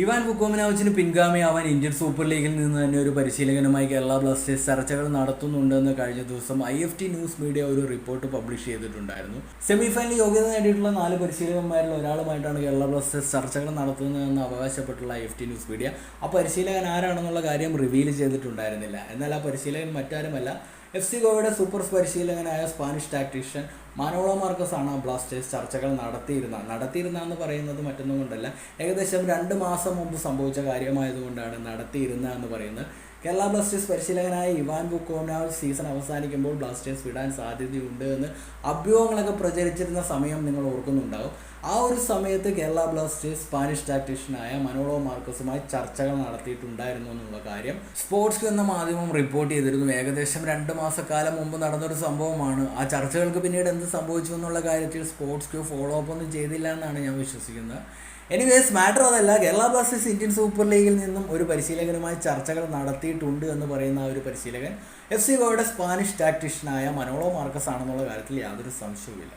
Ivan വുക്കോമിനാവിച്ചിന് പിൻഗാമിയാവാൻ Indian super ലീഗിൽ നിന്ന് തന്നെ ഒരു പരിശീലകനുമായി കേരള ബ്ലാസ്റ്റേഴ്സ് ചർച്ചകൾ നടത്തുന്നുണ്ടെന്ന് കഴിഞ്ഞ ദിവസം I F T news media ഒരു റിപ്പോർട്ട് പബ്ലിഷ് ചെയ്തിട്ടുണ്ടായിരുന്നു. സെമിഫൈനൽ യോഗ്യത നേടിയിട്ടുള്ള നാല് പരിശീലകന്മാരിൽ ഒരാളുമായിട്ടാണ് കേരള ബ്ലാസ്റ്റേഴ്സ് ചർച്ചകൾ നടത്തുന്നതെന്ന് അവകാശപ്പെട്ടുള്ള I F T news media. ആ പരിശീലകൻ ആരാണെന്നുള്ള കാര്യം റിവീൽ ചെയ്തിട്ടുണ്ടായിരുന്നില്ല. എന്നാൽ ആ പരിശീലകൻ മറ്റാരുമല്ല എഫ് സി ഗോവയുടെ സൂപ്പർ പരിശീലകനായ സ്പാനിഷ് ടാക്ടീഷ്യൻ മാനോളോ മാർക്കസ് ആണ് ബ്ലാസ്റ്റേഴ്സ് ചർച്ചകൾ നടത്തിയിരുന്ന നടത്തിയിരുന്ന എന്ന് പറയുന്നത് മറ്റൊന്നും കൊണ്ടല്ല ഏകദേശം രണ്ട് മാസം മുമ്പ് സംഭവിച്ച കാര്യമായതുകൊണ്ടാണ് നടത്തിയിരുന്ന എന്ന് പറയുന്നത്. കേരള ബ്ലാസ്റ്റേഴ്സ് പരിശീലകനായ ഇവാൻ ബുക്കോമിനാൽ സീസൺ അവസാനിക്കുമ്പോൾ ബ്ലാസ്റ്റേഴ്സ് വിടാൻ സാധ്യതയുണ്ട് എന്ന് അഭ്യൂഹങ്ങളൊക്കെ പ്രചരിച്ചിരുന്ന സമയം നിങ്ങൾ ഓർക്കുന്നുണ്ടാവും. ആ ഒരു സമയത്ത് കേരള ബ്ലാസ്റ്റേഴ്സ് സ്പാനിഷ് ടാക്ടീഷ്യനായ മനോളോ മാർക്കസുമായി ചർച്ചകൾ നടത്തിയിട്ടുണ്ടായിരുന്നു എന്നുള്ള കാര്യം സ്പോർട്സ് എന്ന മാധ്യമം റിപ്പോർട്ട് ചെയ്തിരുന്നു. ഏകദേശം രണ്ട് മാസക്കാലം മുമ്പ് നടന്നൊരു സംഭവമാണ്. ആ ചർച്ചകൾക്ക് പിന്നീട് എന്ത് സംഭവിച്ചു എന്നുള്ള കാര്യത്തിൽ സ്പോർട്സ് ക്യൂ ഫോളോ അപ്പ് ഒന്നും ചെയ്തില്ല എന്നാണ് ഞാൻ വിശ്വസിക്കുന്നത്. എനിവേസ് മാറ്റർ അതല്ല കേരള ബ്ലാസ്റ്റേഴ്സ് ഇന്ത്യൻ സൂപ്പർ ലീഗിൽ നിന്നും ഒരു പരിശീലകനുമായി ചർച്ചകൾ നടത്തിയിട്ടുണ്ട് എന്ന് പറയുന്ന ആ ഒരു പരിശീലകൻ എഫ് സി ഗോയുടെ സ്പാനിഷ് ടാക്ടീഷ്യനായ മനോളോ മാർക്കസ് ആണെന്നുള്ള കാര്യത്തിൽ യാതൊരു സംശയവുമില്ല.